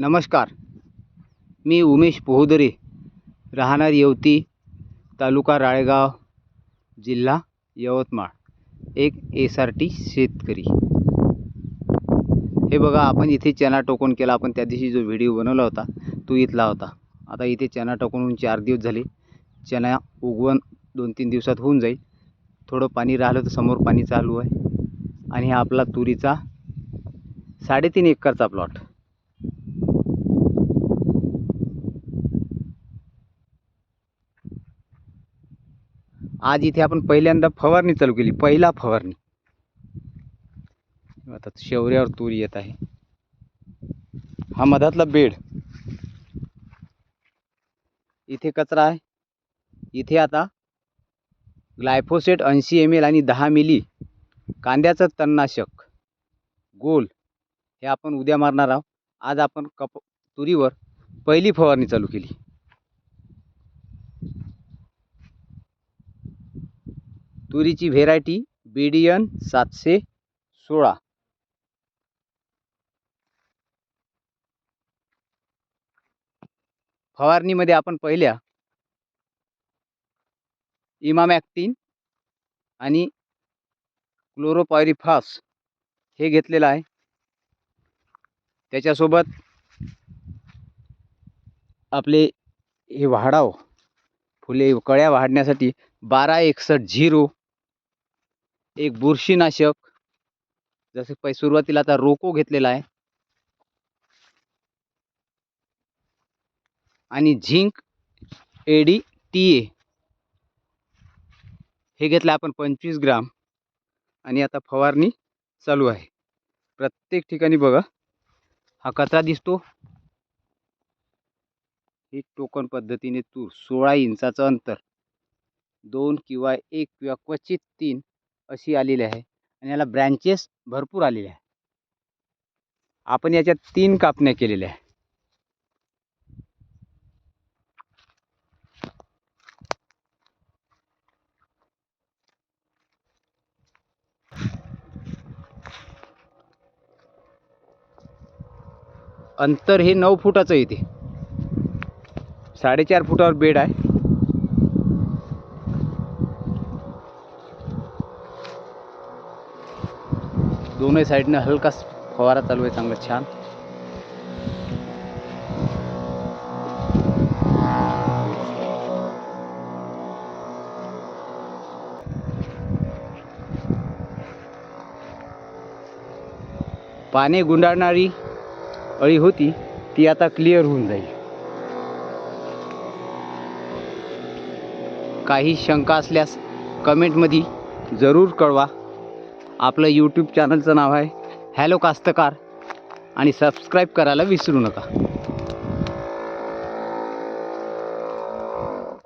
नमस्कार. मी उमेश पोहोदरे राहणार येवती तालुका राळेगाव जिल्हा यवतमाळ एक एस आर टी शेतकरी. हे बघा आपण इथे चना टोकन केला. आपण त्या दिवशी जो व्हिडिओ बनवला होता तो इथला होता. आता इथे चना टोकन होऊन चार दिवस झाले. चना उगवण दोन तीन दिवसात होऊन जाईल. थोडं पाणी राहिलं तर समोर पाणी चालू आहे. आणि हा आपला तुरीचा साडेतीन एकरचा प्लॉट आज इथे आपण पहिल्यांदा फवारणी चालू केली पहिला फवारणी. आता शेवऱ्यावर तूर येत आहे. हा मधातला बेड. इथे कचरा आहे. इथे आता ग्लायफोसेट ऐंशी एम एल आणि दहा मिली कांद्याचं तणनाशक गोल हे आपण उद्या मारणार आहोत. आज आपण कप तुरीवर पहिली फवारणी चालू केली. तुरीची व्हेरायटी बीडीयन सातशे सोळा. फवारणीमध्ये आपण पहिल्या इमामॅक्टिन आणि क्लोरोपायरिफास हे घेतलेलं आहे. त्याच्यासोबत आपले हे वाढाव फुले कळ्या वाढण्यासाठी बारा एकसष्ट झिरो एक बुरशीनाशक. जसे पै सुरुवातीला आता रोको घेतलेला आहे. आणि झिंक एडी टी ए. हे घेतलं आपण पंचवीस ग्राम. आणि आता फवारणी चालू आहे. प्रत्येक ठिकाणी बघा हा कचरा दिसतो. ही टोकन पद्धतीने तूर सोळा इंचाचं अंतर. दोन किंवा एक किंवा क्वचित तीन अशी आलेली आहे आणि याला ब्रँचेस भरपूर आलेले आहे. आपण याच्यात तीन कापण्या केलेल्या आहे. अंतर हे नऊ फुटाचं येते साडेचार फुटावर बेड आहे. दोनही साईडनं हलका फवारा चालू आहे चांगलं छान। पाने गुंडाळणारी अळी होती ती आता क्लिअर होऊन जाईल. काही शंका असल्यास कमेंटमध्ये जरूर कळवा. आपलं यूट्यूब चॅनलचं नाव आहे हॅलो कास्तकार. आणि सबस्क्राईब करायला विसरू नका.